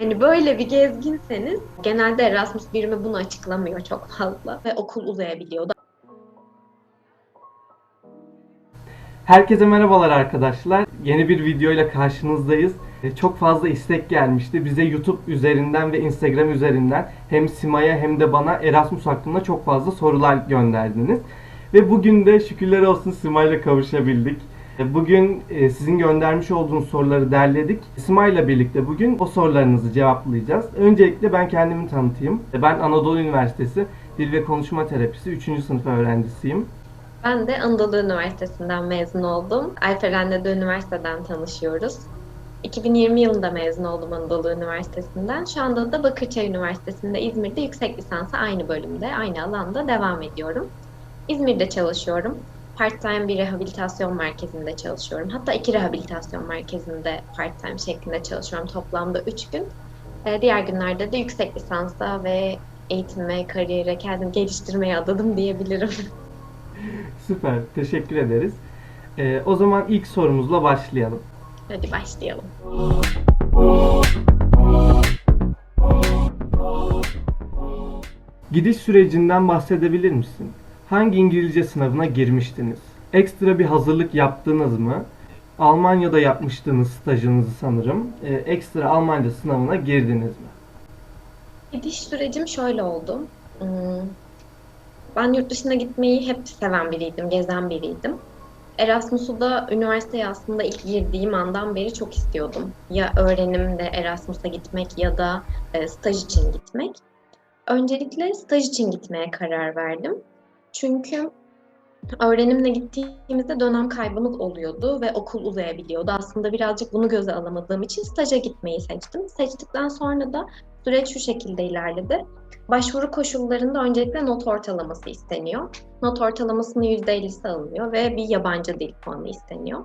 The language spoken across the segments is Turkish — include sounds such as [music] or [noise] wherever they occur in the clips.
Hani böyle bir gezginseniz genelde Erasmus birimi bunu açıklamıyor çok fazla ve okul uzayabiliyor. Herkese merhabalar arkadaşlar. Yeni bir video ile karşınızdayız. E, Çok fazla istek gelmişti. Bize YouTube üzerinden ve Instagram üzerinden hem Sima'ya hem de bana Erasmus hakkında çok fazla sorular gönderdiniz. Ve bugün de şükürler olsun Sima ile kavuşabildik. E, Bugün e, sizin göndermiş olduğunuz soruları derledik. Sima ile birlikte bugün o sorularınızı cevaplayacağız. Öncelikle ben kendimi tanıtayım. E, Ben Anadolu Üniversitesi Dil ve Konuşma Terapisi 3. sınıf öğrencisiyim. Ben de Anadolu Üniversitesi'nden mezun oldum. Alperen'le de üniversiteden tanışıyoruz. 2020 yılında mezun oldum Anadolu Üniversitesi'nden. Şu anda da Bakırçay Üniversitesi'nde İzmir'de yüksek lisansa aynı bölümde, aynı alanda devam ediyorum. İzmir'de çalışıyorum. Part-time bir rehabilitasyon merkezinde çalışıyorum. Hatta iki rehabilitasyon merkezinde part-time şeklinde çalışıyorum. Toplamda üç gün. Ee, Diğer günlerde de yüksek lisansa ve eğitime, kariyere, kendimi geliştirmeye adadım diyebilirim. [laughs] Süper, teşekkür ederiz. Ee, o zaman ilk sorumuzla başlayalım. Hadi başlayalım. Gidiş sürecinden bahsedebilir misin? Hangi İngilizce sınavına girmiştiniz? Ekstra bir hazırlık yaptınız mı? Almanya'da yapmıştınız stajınızı sanırım. Ee, ekstra Almanca sınavına girdiniz mi? Gidiş sürecim şöyle oldu. Hmm, Ben yurt dışına gitmeyi hep seven biriydim, gezen biriydim. Erasmus'u da üniversiteye aslında ilk girdiğim andan beri çok istiyordum. Ya öğrenimde Erasmus'a gitmek ya da e, staj için gitmek. Öncelikle staj için gitmeye karar verdim. Çünkü öğrenimle gittiğimizde dönem kaybımız oluyordu ve okul uzayabiliyordu. Aslında birazcık bunu göze alamadığım için staja gitmeyi seçtim. Seçtikten sonra da süreç şu şekilde ilerledi. Başvuru koşullarında öncelikle not ortalaması isteniyor. Not ortalamasının %50'si alınıyor ve bir yabancı dil puanı isteniyor.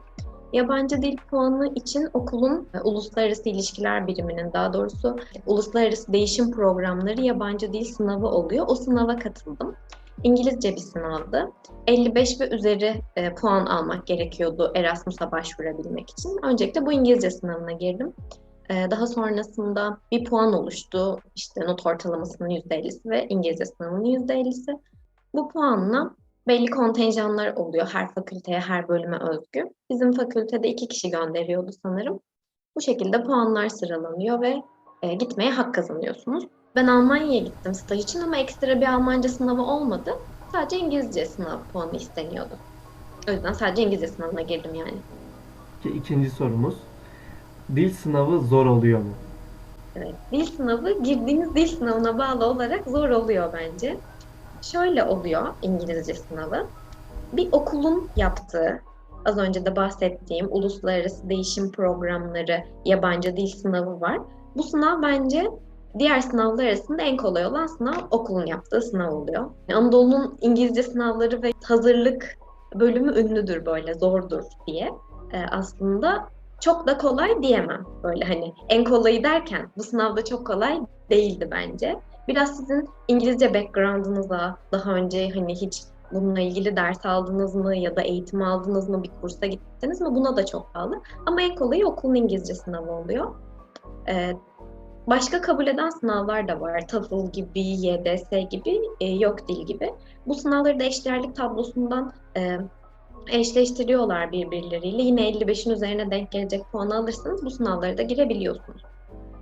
Yabancı dil puanı için okulun e, uluslararası ilişkiler biriminin daha doğrusu uluslararası değişim programları yabancı dil sınavı oluyor. O sınava katıldım. İngilizce bir sınavdı. 55 ve üzeri e, puan almak gerekiyordu Erasmus'a başvurabilmek için. Öncelikle bu İngilizce sınavına girdim. E, daha sonrasında bir puan oluştu. İşte not ortalamasının %50'si ve İngilizce sınavının %50'si. Bu puanla belli kontenjanlar oluyor her fakülteye, her bölüme özgü. Bizim fakültede iki kişi gönderiyordu sanırım. Bu şekilde puanlar sıralanıyor ve e, gitmeye hak kazanıyorsunuz. Ben Almanya'ya gittim staj için ama ekstra bir Almanca sınavı olmadı. Sadece İngilizce sınav puanı isteniyordu. O yüzden sadece İngilizce sınavına girdim yani. Ki ikinci sorumuz. Dil sınavı zor oluyor mu? Evet, dil sınavı girdiğiniz dil sınavına bağlı olarak zor oluyor bence. Şöyle oluyor İngilizce sınavı. Bir okulun yaptığı, az önce de bahsettiğim uluslararası değişim programları yabancı dil sınavı var. Bu sınav bence diğer sınavlar arasında en kolay olan sınav okulun yaptığı sınav oluyor. Anadolu'nun İngilizce sınavları ve hazırlık bölümü ünlüdür böyle zordur diye. Ee, aslında çok da kolay diyemem. Böyle hani en kolayı derken bu sınavda çok kolay değildi bence. Biraz sizin İngilizce background'ınıza daha önce hani hiç bununla ilgili ders aldınız mı ya da eğitim aldınız mı, bir kursa gittiniz mi buna da çok bağlı. Ama en kolayı okulun İngilizce sınavı oluyor. Ee, başka kabul eden sınavlar da var. TOEFL gibi, YDS gibi, e, yok dil gibi. Bu sınavları da eşdeğerlik tablosundan e, eşleştiriyorlar birbirleriyle. Yine 55'in üzerine denk gelecek puan alırsanız bu sınavlara da girebiliyorsunuz.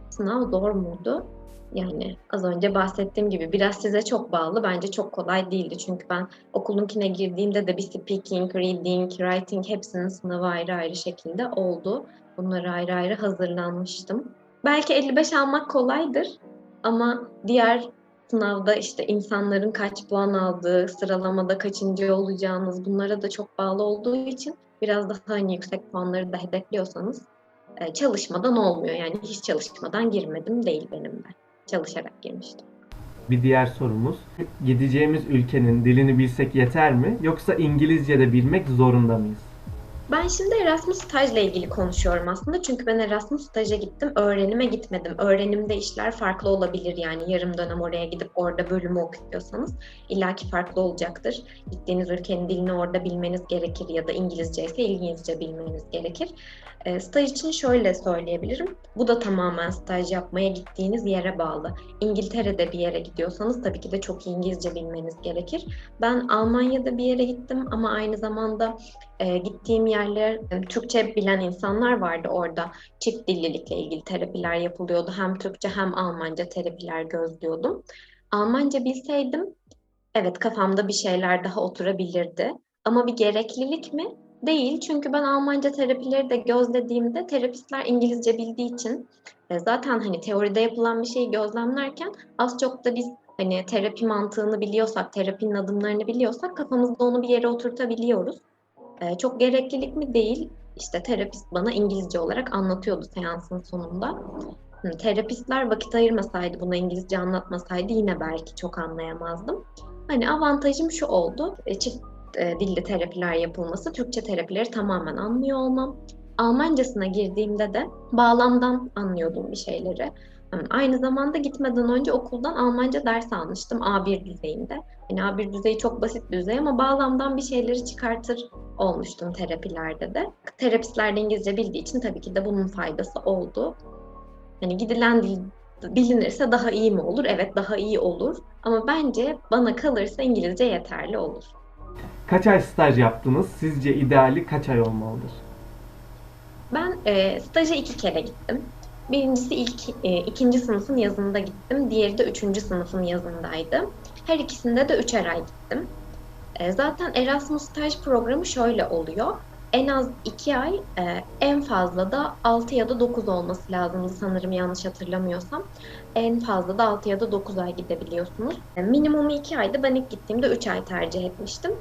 Sınav zor muydu? Yani az önce bahsettiğim gibi biraz size çok bağlı. Bence çok kolay değildi. Çünkü ben okulunkine girdiğimde de bir speaking, reading, writing hepsinin sınavı ayrı ayrı şekilde oldu. Bunlara ayrı ayrı hazırlanmıştım. Belki 55 almak kolaydır ama diğer sınavda işte insanların kaç puan aldığı, sıralamada kaçıncı olacağınız bunlara da çok bağlı olduğu için biraz daha hani yüksek puanları da hedefliyorsanız e, çalışmadan olmuyor. Yani hiç çalışmadan girmedim değil benim de. Çalışarak girmiştim. Bir diğer sorumuz. Gideceğimiz ülkenin dilini bilsek yeter mi? Yoksa İngilizce de bilmek zorunda mıyız? Ben şimdi Erasmus stajla ilgili konuşuyorum aslında. Çünkü ben Erasmus staja gittim, öğrenime gitmedim. Öğrenimde işler farklı olabilir yani yarım dönem oraya gidip orada bölümü okuyorsanız illaki farklı olacaktır. Gittiğiniz ülkenin dilini orada bilmeniz gerekir ya da İngilizce ise İngilizce bilmeniz gerekir. E, staj için şöyle söyleyebilirim. Bu da tamamen staj yapmaya gittiğiniz yere bağlı. İngiltere'de bir yere gidiyorsanız tabii ki de çok İngilizce bilmeniz gerekir. Ben Almanya'da bir yere gittim ama aynı zamanda e, gittiğim yerler e, Türkçe bilen insanlar vardı orada. Çift dillilikle ilgili terapiler yapılıyordu. Hem Türkçe hem Almanca terapiler gözlüyordum. Almanca bilseydim evet kafamda bir şeyler daha oturabilirdi. Ama bir gereklilik mi? Değil. Çünkü ben Almanca terapileri de gözlediğimde terapistler İngilizce bildiği için e, zaten hani teoride yapılan bir şeyi gözlemlerken az çok da biz hani terapi mantığını biliyorsak, terapinin adımlarını biliyorsak kafamızda onu bir yere oturtabiliyoruz. E, çok gereklilik mi? Değil. İşte terapist bana İngilizce olarak anlatıyordu seansın sonunda. Hı, Terapistler vakit ayırmasaydı, buna İngilizce anlatmasaydı yine belki çok anlayamazdım. Hani avantajım şu oldu. e, Çift e, dilli terapiler yapılması, Türkçe terapileri tamamen anlıyor olmam. Almancasına girdiğimde de bağlamdan anlıyordum bir şeyleri. Aynı zamanda gitmeden önce okuldan Almanca ders almıştım A1 düzeyinde. Yani A1 düzeyi çok basit bir düzey ama bağlamdan bir şeyleri çıkartır olmuştum terapilerde de. Terapistler de İngilizce bildiği için tabii ki de bunun faydası oldu. Hani gidilen dil bilinirse daha iyi mi olur? Evet daha iyi olur. Ama bence bana kalırsa İngilizce yeterli olur. Kaç ay staj yaptınız? Sizce ideali kaç ay olmalıdır? Ben e, staja iki kere gittim. Birincisi ilk e, ikinci sınıfın yazında gittim. Diğeri de üçüncü sınıfın yazındaydı. Her ikisinde de üçer ay gittim. E, zaten Erasmus staj programı şöyle oluyor. En az iki ay, e, en fazla da 6 ya da 9 olması lazımdı sanırım yanlış hatırlamıyorsam. En fazla da 6 ya da 9 ay gidebiliyorsunuz. E, minimum 2 aydı. Ben ilk gittiğimde 3 ay tercih etmiştim.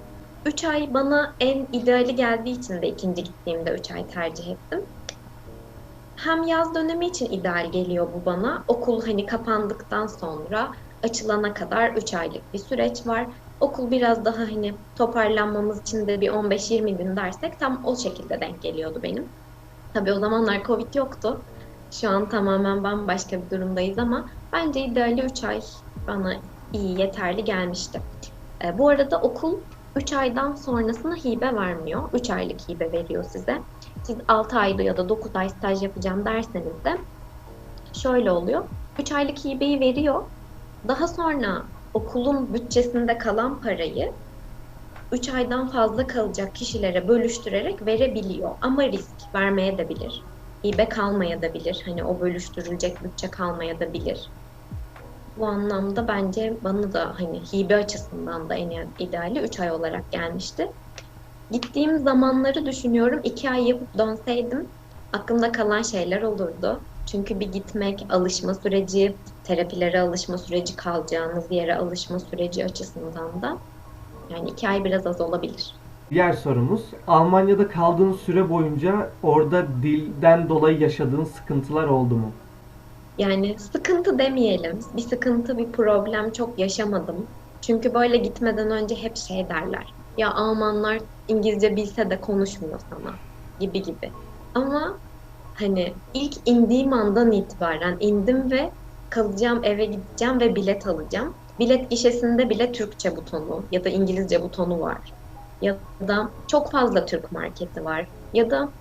3 ay bana en ideali geldiği için de ikinci gittiğimde 3 ay tercih ettim. Hem yaz dönemi için ideal geliyor bu bana. Okul hani kapandıktan sonra açılana kadar 3 aylık bir süreç var. Okul biraz daha hani toparlanmamız için de bir 15-20 gün dersek tam o şekilde denk geliyordu benim. Tabii o zamanlar Covid yoktu. Şu an tamamen bambaşka bir durumdayız ama bence ideali 3 ay bana iyi, yeterli gelmişti. E, bu arada okul 3 aydan sonrasında hibe vermiyor. 3 aylık hibe veriyor size. Siz 6 ayda ya da 9 ay staj yapacağım derseniz de şöyle oluyor. 3 aylık hibeyi veriyor. Daha sonra okulun bütçesinde kalan parayı 3 aydan fazla kalacak kişilere bölüştürerek verebiliyor. Ama risk vermeye de bilir. Hibe kalmaya da bilir. Hani o bölüştürülecek bütçe kalmaya da bilir. Bu anlamda bence bana da hani hibe açısından da en ideali 3 ay olarak gelmişti. Gittiğim zamanları düşünüyorum. 2 ay yapıp dönseydim aklımda kalan şeyler olurdu. Çünkü bir gitmek, alışma süreci, terapilere alışma süreci, kalacağınız yere alışma süreci açısından da yani iki ay biraz az olabilir. Diğer sorumuz, Almanya'da kaldığın süre boyunca orada dilden dolayı yaşadığın sıkıntılar oldu mu? Yani sıkıntı demeyelim. Bir sıkıntı, bir problem çok yaşamadım. Çünkü böyle gitmeden önce hep şey derler. Ya Almanlar İngilizce bilse de konuşmuyor sana gibi gibi. Ama hani ilk indiğim andan itibaren indim ve kalacağım eve gideceğim ve bilet alacağım. Bilet gişesinde bile Türkçe butonu ya da İngilizce butonu var. Ya da çok fazla Türk marketi var. Ya da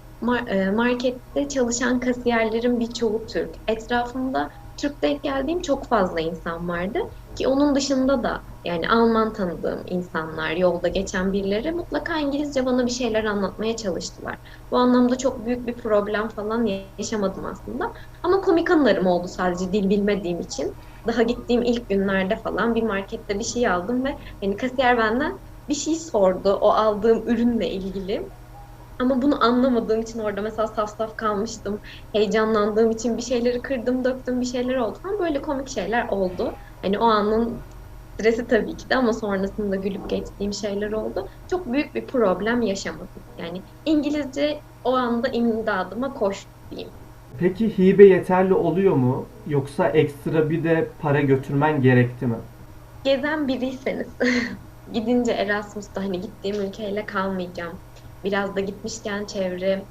e, markette çalışan kasiyerlerin birçoğu Türk. Etrafımda Türk denk geldiğim çok fazla insan vardı. Ki onun dışında da yani Alman tanıdığım insanlar, yolda geçen birileri mutlaka İngilizce bana bir şeyler anlatmaya çalıştılar. Bu anlamda çok büyük bir problem falan yaşamadım aslında. Ama komik anılarım oldu sadece dil bilmediğim için. Daha gittiğim ilk günlerde falan bir markette bir şey aldım ve hani kasiyer benden bir şey sordu o aldığım ürünle ilgili. Ama bunu anlamadığım için orada mesela saf saf kalmıştım. Heyecanlandığım için bir şeyleri kırdım, döktüm, bir şeyler oldu falan. Böyle komik şeyler oldu. Hani o anın stresi tabii ki de ama sonrasında gülüp geçtiğim şeyler oldu. Çok büyük bir problem yaşamadım. Yani İngilizce o anda imdadıma koştu diyeyim. Peki hibe yeterli oluyor mu? Yoksa ekstra bir de para götürmen gerekti mi? Gezen biriyseniz [laughs] gidince Erasmus'ta hani gittiğim ülkeyle kalmayacağım. Biraz da gitmişken çevre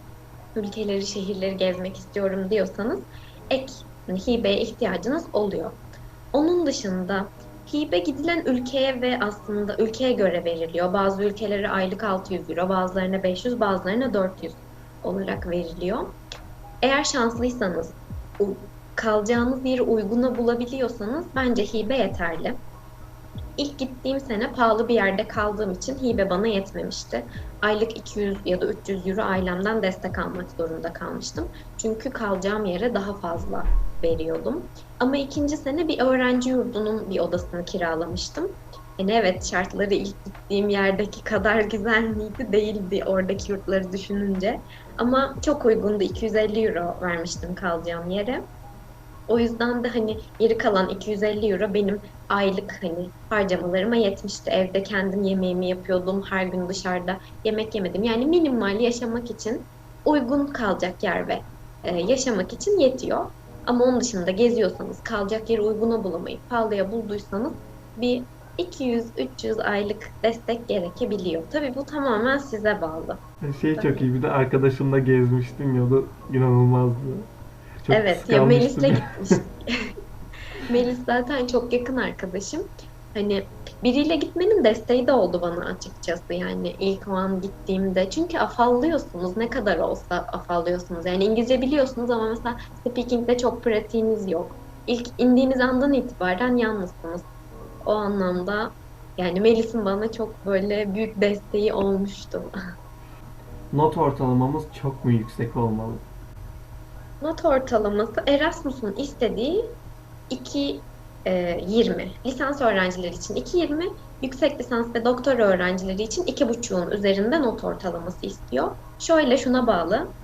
ülkeleri, şehirleri gezmek istiyorum diyorsanız ek hani hibeye ihtiyacınız oluyor. Onun dışında hibe gidilen ülkeye ve aslında ülkeye göre veriliyor. Bazı ülkelere aylık 600 euro, bazılarına 500, bazılarına 400 olarak veriliyor. Eğer şanslıysanız, kalacağınız yeri uyguna bulabiliyorsanız bence hibe yeterli. İlk gittiğim sene pahalı bir yerde kaldığım için hibe bana yetmemişti. Aylık 200 ya da 300 euro ailemden destek almak zorunda kalmıştım. Çünkü kalacağım yere daha fazla veriyordum. Ama ikinci sene bir öğrenci yurdunun bir odasını kiralamıştım. Yani evet şartları ilk gittiğim yerdeki kadar güzel miydi değildi oradaki yurtları düşününce. Ama çok uygundu. 250 euro vermiştim kalacağım yere. O yüzden de hani geri kalan 250 euro benim aylık hani harcamalarıma yetmişti. Evde kendim yemeğimi yapıyordum. Her gün dışarıda yemek yemedim. Yani minimal yaşamak için uygun kalacak yer ve e, yaşamak için yetiyor. Ama onun dışında geziyorsanız, kalacak yeri uyguna bulamayıp pahalıya bulduysanız bir 200-300 aylık destek gerekebiliyor. Tabii bu tamamen size bağlı. Şey çok iyi bir de arkadaşımla gezmiştim ya da inanılmazdı. Çok evet ya Melis'le [laughs] gitmiştik. Melis zaten çok yakın arkadaşım. Hani biriyle gitmenin desteği de oldu bana açıkçası yani ilk o an gittiğimde. Çünkü afallıyorsunuz ne kadar olsa afallıyorsunuz. Yani İngilizce biliyorsunuz ama mesela speaking'de çok pratiğiniz yok. İlk indiğiniz andan itibaren yalnızsınız. O anlamda yani Melis'in bana çok böyle büyük desteği olmuştu. [laughs] Not ortalamamız çok mu yüksek olmalı? Not ortalaması Erasmus'un istediği 2.20. Lisans öğrencileri için 2.20, yüksek lisans ve doktora öğrencileri için 2.5'un üzerinde not ortalaması istiyor. Şöyle şuna bağlı.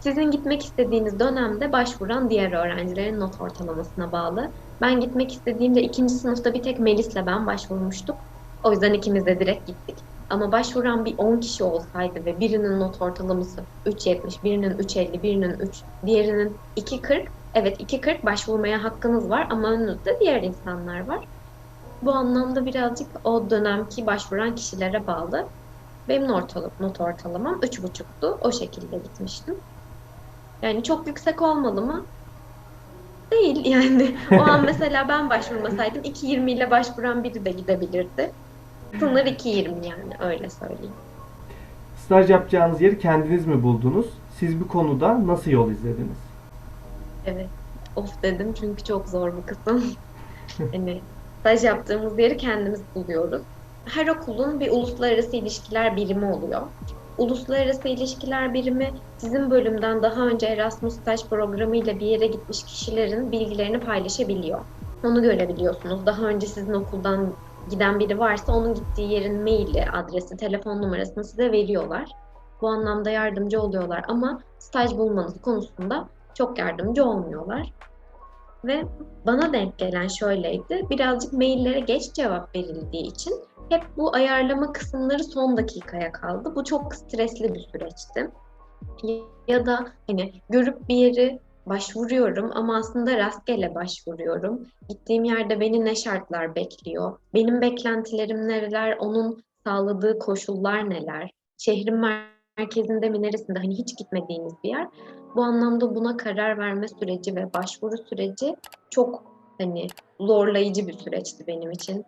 Sizin gitmek istediğiniz dönemde başvuran diğer öğrencilerin not ortalamasına bağlı. Ben gitmek istediğimde ikinci sınıfta bir tek Melis'le ben başvurmuştuk. O yüzden ikimiz de direkt gittik. Ama başvuran bir 10 kişi olsaydı ve birinin not ortalaması 3.70, birinin 3.50, birinin 3, diğerinin 2.40. Evet 2.40 başvurmaya hakkınız var ama önünüzde diğer insanlar var. Bu anlamda birazcık o dönemki başvuran kişilere bağlı. Benim ortalama, not ortalamam 3.5'tu. O şekilde gitmiştim. Yani çok yüksek olmalı mı? Değil yani. O an [laughs] mesela ben başvurmasaydım 2.20 ile başvuran biri de gidebilirdi. Sınır 2.20 yani öyle söyleyeyim. Staj yapacağınız yeri kendiniz mi buldunuz? Siz bu konuda nasıl yol izlediniz? Evet. Of dedim çünkü çok zor bu kısım. [laughs] hani staj yaptığımız yeri kendimiz buluyoruz. Her okulun bir uluslararası ilişkiler birimi oluyor. Uluslararası ilişkiler birimi sizin bölümden daha önce Erasmus staj programı ile bir yere gitmiş kişilerin bilgilerini paylaşabiliyor. Onu görebiliyorsunuz. Daha önce sizin okuldan giden biri varsa onun gittiği yerin maili, adresi, telefon numarasını size veriyorlar. Bu anlamda yardımcı oluyorlar ama staj bulmanız konusunda çok yardımcı olmuyorlar. Ve bana denk gelen şöyleydi. Birazcık maillere geç cevap verildiği için hep bu ayarlama kısımları son dakikaya kaldı. Bu çok stresli bir süreçti. Ya da hani görüp bir yeri başvuruyorum ama aslında rastgele başvuruyorum. Gittiğim yerde beni ne şartlar bekliyor? Benim beklentilerim neler? Onun sağladığı koşullar neler? Şehrin merkezinde mi neresinde? Hani hiç gitmediğiniz bir yer. Bu anlamda buna karar verme süreci ve başvuru süreci çok hani zorlayıcı bir süreçti benim için.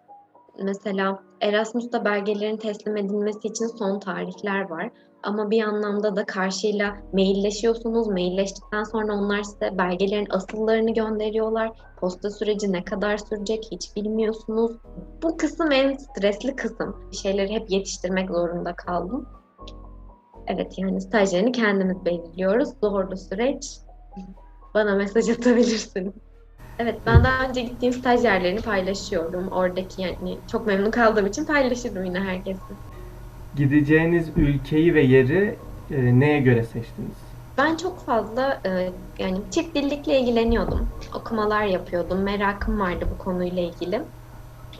Mesela Erasmus'ta belgelerin teslim edilmesi için son tarihler var. Ama bir anlamda da karşıyla mailleşiyorsunuz. Mailleştikten sonra onlar size belgelerin asıllarını gönderiyorlar. Posta süreci ne kadar sürecek hiç bilmiyorsunuz. Bu kısım en stresli kısım. Bir şeyleri hep yetiştirmek zorunda kaldım. Evet yani stajyerini kendimiz belirliyoruz. Zorlu süreç. Bana mesaj atabilirsiniz. Evet ben daha önce gittiğim staj yerlerini paylaşıyorum. Oradaki yani çok memnun kaldığım için paylaşırım yine herkese. Gideceğiniz ülkeyi ve yeri e, neye göre seçtiniz? Ben çok fazla e, yani çift dillikle ilgileniyordum. Okumalar yapıyordum. Merakım vardı bu konuyla ilgili.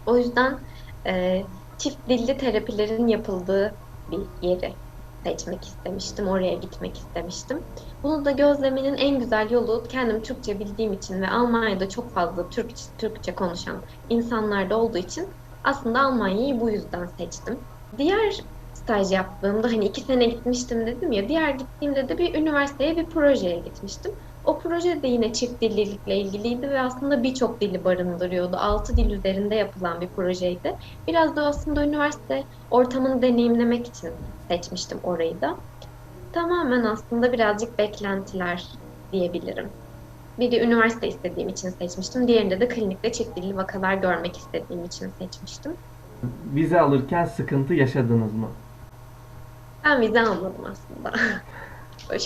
O yüzden e, çift dilli terapilerin yapıldığı bir yeri seçmek istemiştim. Oraya gitmek istemiştim. Bunu da gözlemenin en güzel yolu kendim Türkçe bildiğim için ve Almanya'da çok fazla Türkçe, Türkçe konuşan insanlar da olduğu için aslında Almanya'yı bu yüzden seçtim. Diğer staj yaptığımda hani iki sene gitmiştim dedim ya diğer gittiğimde de bir üniversiteye bir projeye gitmiştim. O proje de yine çift dillilikle ilgiliydi ve aslında birçok dili barındırıyordu. Altı dil üzerinde yapılan bir projeydi. Biraz da aslında üniversite ortamını deneyimlemek için seçmiştim orayı da. Tamamen aslında birazcık beklentiler diyebilirim. Biri üniversite istediğim için seçmiştim. Diğerinde de klinikte çift dilli vakalar görmek istediğim için seçmiştim. Vize alırken sıkıntı yaşadınız mı? Ben vize almadım aslında. [laughs]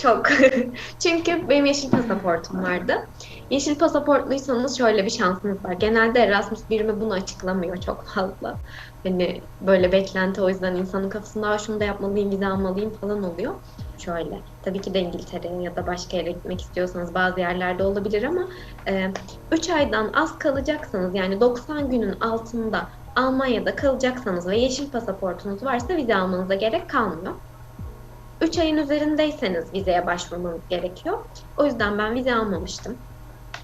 Çok. [laughs] Çünkü benim yeşil pasaportum vardı. Yeşil pasaportluysanız şöyle bir şansınız var. Genelde Erasmus birimi bunu açıklamıyor çok fazla. Hani böyle beklenti o yüzden insanın kafasında "Aa, şunu da yapmalıyım, vize almalıyım falan oluyor. Şöyle. Tabii ki de İngiltere'ye ya da başka yere gitmek istiyorsanız bazı yerlerde olabilir ama 3 aydan az kalacaksanız yani 90 günün altında Almanya'da kalacaksanız ve yeşil pasaportunuz varsa vize almanıza gerek kalmıyor. 3 ayın üzerindeyseniz vizeye başvurmanız gerekiyor. O yüzden ben vize almamıştım.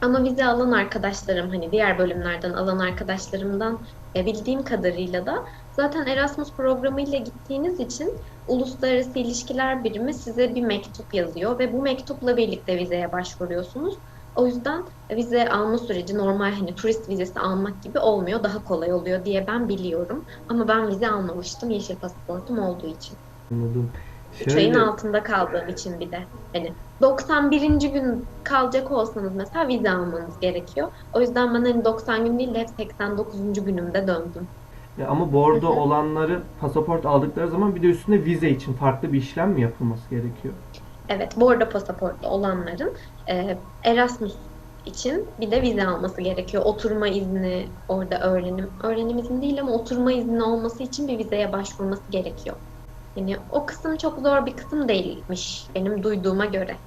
Ama vize alan arkadaşlarım, hani diğer bölümlerden alan arkadaşlarımdan e, bildiğim kadarıyla da zaten Erasmus programıyla gittiğiniz için Uluslararası İlişkiler Birimi size bir mektup yazıyor ve bu mektupla birlikte vizeye başvuruyorsunuz. O yüzden vize alma süreci normal hani turist vizesi almak gibi olmuyor, daha kolay oluyor diye ben biliyorum. Ama ben vize almamıştım yeşil pasaportum olduğu için. Anladım. 3 ayın altında kaldığım için bir de. Hani 91. gün kalacak olsanız mesela vize almanız gerekiyor. O yüzden ben hani 90 gün değil de hep 89. günümde döndüm. Ya ama bordo olanları pasaport aldıkları zaman bir de üstüne vize için farklı bir işlem mi yapılması gerekiyor? Evet, bordo pasaportlu olanların e, Erasmus için bir de vize alması gerekiyor. Oturma izni, orada öğrenim, öğrenim izni değil ama oturma izni olması için bir vizeye başvurması gerekiyor. Yani o kısım çok zor bir kısım değilmiş benim duyduğuma göre.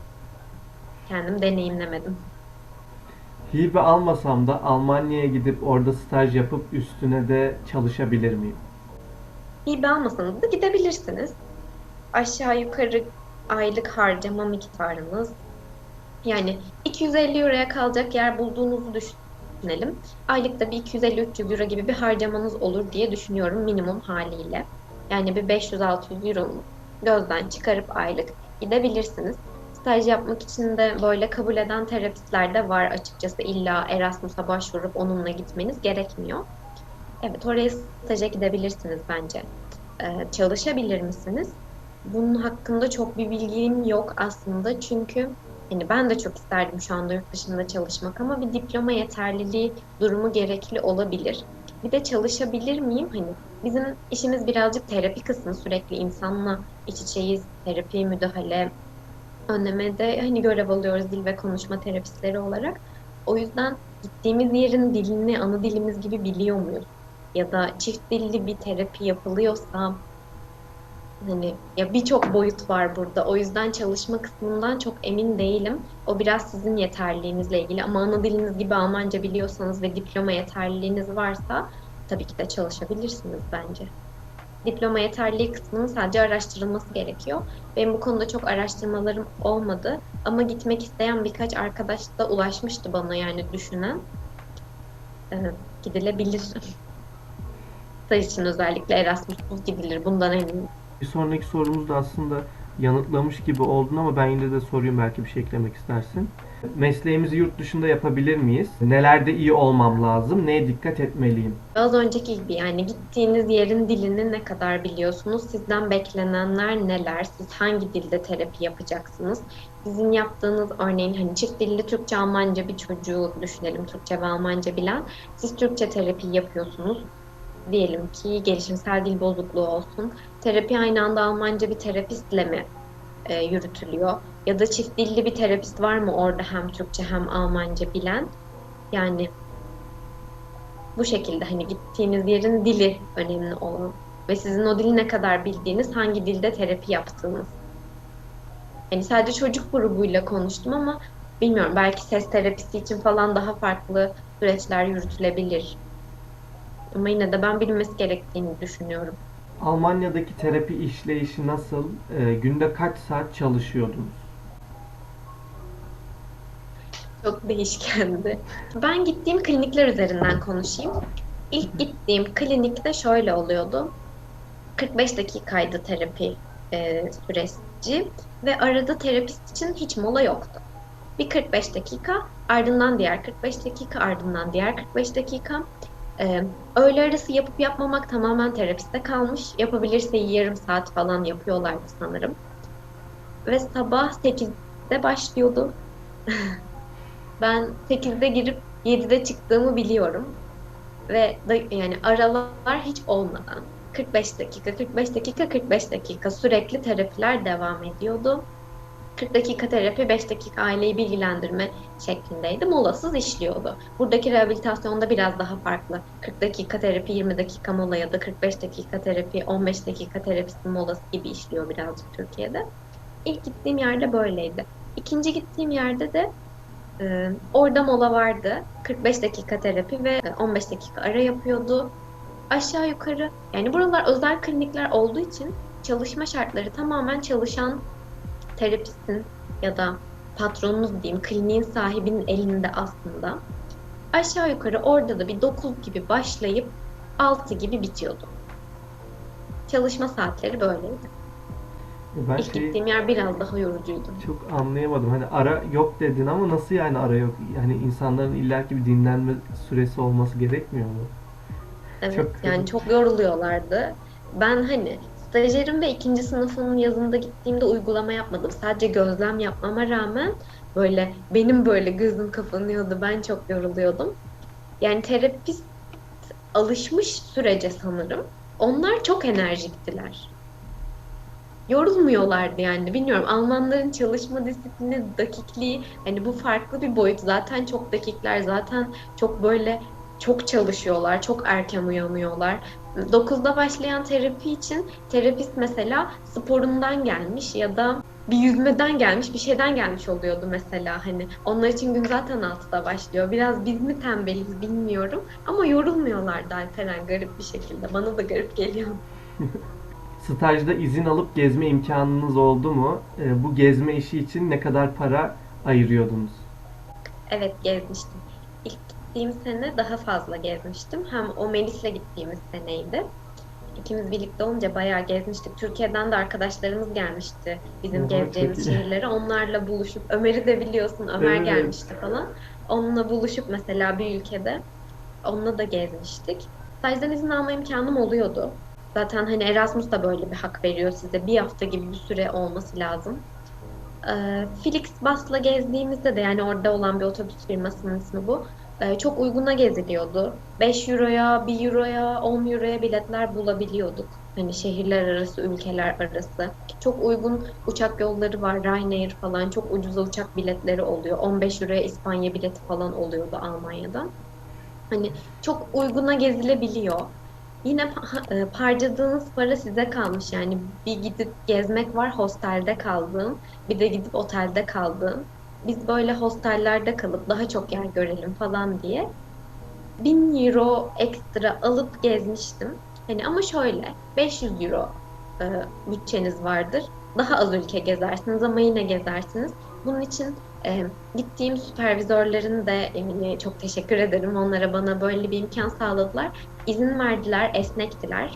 Kendim deneyimlemedim. Hibe almasam da Almanya'ya gidip orada staj yapıp üstüne de çalışabilir miyim? hibe almasanız da gidebilirsiniz. Aşağı yukarı aylık harcama miktarınız yani 250 euroya kalacak yer bulduğunuzu düşünelim. Aylıkta bir 250-300 euro gibi bir harcamanız olur diye düşünüyorum minimum haliyle. Yani bir 500-600 euro gözden çıkarıp aylık gidebilirsiniz. Staj yapmak için de böyle kabul eden terapistler de var açıkçası. İlla Erasmus'a başvurup onunla gitmeniz gerekmiyor. Evet, oraya staja gidebilirsiniz bence. Ee, çalışabilir misiniz? Bunun hakkında çok bir bilgim yok aslında çünkü yani ben de çok isterdim şu anda yurt dışında çalışmak ama bir diploma yeterliliği durumu gerekli olabilir. Bir de çalışabilir miyim? Hani bizim işimiz birazcık terapi kısmı sürekli insanla iç içeyiz, terapi, müdahale, önlemede hani görev alıyoruz dil ve konuşma terapistleri olarak. O yüzden gittiğimiz yerin dilini ana dilimiz gibi biliyor muyuz? Ya da çift dilli bir terapi yapılıyorsa hani ya birçok boyut var burada. O yüzden çalışma kısmından çok emin değilim. O biraz sizin yeterliliğinizle ilgili ama ana diliniz gibi Almanca biliyorsanız ve diploma yeterliliğiniz varsa tabii ki de çalışabilirsiniz bence. Diploma yeterliliği kısmının sadece araştırılması gerekiyor. Benim bu konuda çok araştırmalarım olmadı ama gitmek isteyen birkaç arkadaş da ulaşmıştı bana yani düşünen. Ee, gidilebilir. [laughs] Staj için özellikle Erasmus'uz gidilir. Bundan eminim. Bir sonraki sorumuz da aslında yanıtlamış gibi oldun ama ben yine de sorayım belki bir şey eklemek istersin. Mesleğimizi yurt dışında yapabilir miyiz? Nelerde iyi olmam lazım? Neye dikkat etmeliyim? Az önceki gibi yani gittiğiniz yerin dilini ne kadar biliyorsunuz? Sizden beklenenler neler? Siz hangi dilde terapi yapacaksınız? Sizin yaptığınız örneğin hani çift dilli Türkçe Almanca bir çocuğu düşünelim Türkçe ve Almanca bilen. Siz Türkçe terapi yapıyorsunuz. Diyelim ki gelişimsel dil bozukluğu olsun. Terapi aynı anda Almanca bir terapistle mi e, yürütülüyor? Ya da çift dilli bir terapist var mı orada hem Türkçe hem Almanca bilen? Yani bu şekilde hani gittiğiniz yerin dili önemli olan ve sizin o dili ne kadar bildiğiniz, hangi dilde terapi yaptığınız. Yani sadece çocuk grubuyla konuştum ama bilmiyorum belki ses terapisi için falan daha farklı süreçler yürütülebilir. Ama yine de ben bilmesi gerektiğini düşünüyorum. Almanya'daki terapi işleyişi nasıl? Ee, günde kaç saat çalışıyordunuz? Çok değişkendi. Ben gittiğim klinikler üzerinden konuşayım. İlk gittiğim klinikte şöyle oluyordu. 45 dakikaydı terapi e, süreci ve arada terapist için hiç mola yoktu. Bir 45 dakika, ardından diğer 45 dakika, ardından diğer 45 dakika. E, öğle arası yapıp yapmamak tamamen terapiste kalmış. Yapabilirse yarım saat falan yapıyorlardı sanırım. Ve sabah 8'de başlıyordu. [laughs] Ben 8'de girip 7'de çıktığımı biliyorum. Ve da, yani aralar hiç olmadan 45 dakika, 45 dakika, 45 dakika sürekli terapiler devam ediyordu. 40 dakika terapi, 5 dakika aileyi bilgilendirme şeklindeydi. Molasız işliyordu. Buradaki rehabilitasyonda biraz daha farklı. 40 dakika terapi, 20 dakika mola ya da 45 dakika terapi, 15 dakika terapisi molası gibi işliyor birazcık Türkiye'de. İlk gittiğim yerde böyleydi. İkinci gittiğim yerde de orada mola vardı. 45 dakika terapi ve 15 dakika ara yapıyordu. Aşağı yukarı yani buralar özel klinikler olduğu için çalışma şartları tamamen çalışan terapistin ya da patronunuz diyeyim, kliniğin sahibinin elinde aslında. Aşağı yukarı orada da bir 9 gibi başlayıp 6 gibi bitiyordu. Çalışma saatleri böyleydi. Ben İlk şey gittiğim yer biraz daha yorucuydu. çok anlayamadım. Hani ara yok dedin ama nasıl yani ara yok? Yani insanların illaki bir dinlenme süresi olması gerekmiyor mu? Evet, Çok yani çok yoruluyorlardı. Ben hani stajyerim ve ikinci sınıfının yazında gittiğimde uygulama yapmadım. Sadece gözlem yapmama rağmen böyle benim böyle gözüm kapanıyordu. Ben çok yoruluyordum. Yani terapist alışmış sürece sanırım. Onlar çok enerjiktiler. Yorulmuyorlardı yani. Bilmiyorum Almanların çalışma disiplini, dakikliği hani bu farklı bir boyut. Zaten çok dakikler, zaten çok böyle çok çalışıyorlar, çok erken uyanıyorlar. 9'da başlayan terapi için terapist mesela sporundan gelmiş ya da bir yüzmeden gelmiş, bir şeyden gelmiş oluyordu mesela hani. Onlar için gün zaten 6'da başlıyor. Biraz biz mi tembeliz bilmiyorum ama yorulmuyorlardı Alperen garip bir şekilde. Bana da garip geliyor. [laughs] Stajda izin alıp gezme imkanınız oldu mu? Ee, bu gezme işi için ne kadar para ayırıyordunuz? Evet gezmiştim. İlk gittiğim sene daha fazla gezmiştim. Hem o Melis'le gittiğimiz seneydi. İkimiz birlikte olunca bayağı gezmiştik. Türkiye'den de arkadaşlarımız gelmişti bizim çok iyi. şehirlere. Onlarla buluşup, Ömer'i de biliyorsun, Ömer Evet. gelmişti falan. Onunla buluşup mesela bir ülkede onunla da gezmiştik. Stajdan izin alma imkanım oluyordu. Zaten hani Erasmus da böyle bir hak veriyor size. Bir hafta gibi bir süre olması lazım. Ee, Flixbus'la gezdiğimizde de yani orada olan bir otobüs firmasının ismi bu. Ee, çok uyguna geziliyordu. 5 euroya, 1 euroya, 10 euroya biletler bulabiliyorduk. Hani şehirler arası, ülkeler arası. Çok uygun uçak yolları var. Ryanair falan çok ucuza uçak biletleri oluyor. 15 euroya İspanya bileti falan oluyordu Almanya'dan. Hani çok uyguna gezilebiliyor. Yine pa- e, harcadığınız para size kalmış. Yani bir gidip gezmek var hostelde kaldığım, bir de gidip otelde kaldığım. Biz böyle hostellerde kalıp daha çok yer görelim falan diye 1000 euro ekstra alıp gezmiştim. Hani ama şöyle 500 euro e, bütçeniz vardır. Daha az ülke gezersiniz ama yine gezersiniz. Bunun için e, gittiğim süpervizörlerin de yani çok teşekkür ederim. Onlara bana böyle bir imkan sağladılar. İzin verdiler, esnektiler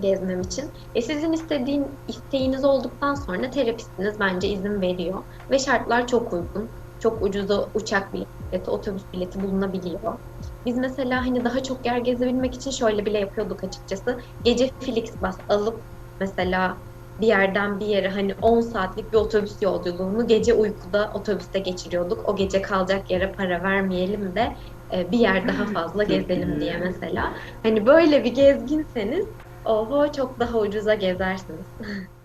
gezmem için. E sizin istediğin isteğiniz olduktan sonra terapistiniz bence izin veriyor ve şartlar çok uygun. Çok ucuza uçak bileti, otobüs bileti bulunabiliyor. Biz mesela hani daha çok yer gezebilmek için şöyle bile yapıyorduk açıkçası. Gece Flixbus alıp mesela bir yerden bir yere hani 10 saatlik bir otobüs yolculuğunu gece uykuda otobüste geçiriyorduk. O gece kalacak yere para vermeyelim de e, bir yer daha fazla [laughs] gezelim diye mesela. Hani böyle bir gezginseniz oho çok daha ucuza gezersiniz. [laughs]